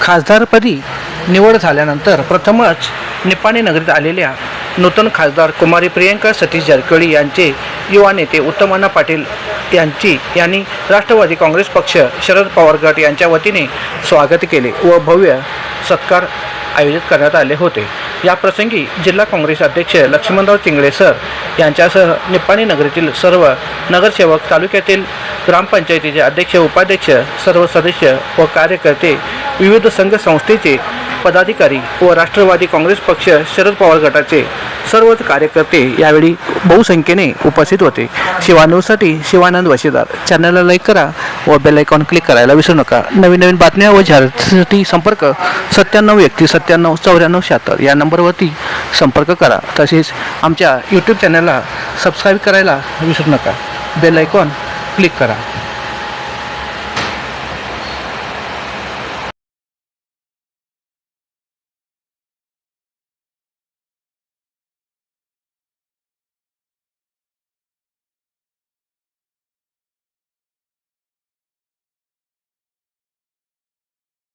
खासदारपदी निवड झाल्यानंतर प्रथमच निपाणी नगरीत आलेल्या नूतन खासदार कुमारी प्रियंका सतीश जरकळी यांचे युवा नेते उत्तमाना पाटील यांची यांनी राष्ट्रवादी काँग्रेस पक्ष शरद पवार गट यांच्या वतीने स्वागत केले व भव्य सत्कार आयोजित करण्यात आले होते. या प्रसंगी जिल्हा काँग्रेस अध्यक्ष लक्ष्मणराव चिंगळे सर यांच्यासह निपाणी नगरीतील सर्व नगरसेवक तालुक्यातील ग्रामपंचायतीचे अध्यक्ष उपाध्यक्ष सर्व सदस्य व कार्यकर्ते विविध संघ संस्थेचे पदाधिकारी व राष्ट्रवादी काँग्रेस पक्ष शरद पवार गटाचे सर्वच कार्यकर्ते यावेळी बहुसंख्येने उपस्थित होते. शिवानूसाठी शिवानंद वशीदार. चॅनलला लाईक करा व बेल आयकॉन क्लिक करायला विसरू नका. नवीन नवीन बातम्या व जाहिरातीसाठी संपर्क सत्त्याण्णव एकतीस सत्त्याण्णव चौऱ्याण्णव शहात्तर या नंबरवरती संपर्क करा. तसेच आमच्या यूट्यूब चॅनलला सबस्क्राईब करायला विसरू नका. बेल आयकॉन क्लिक करा.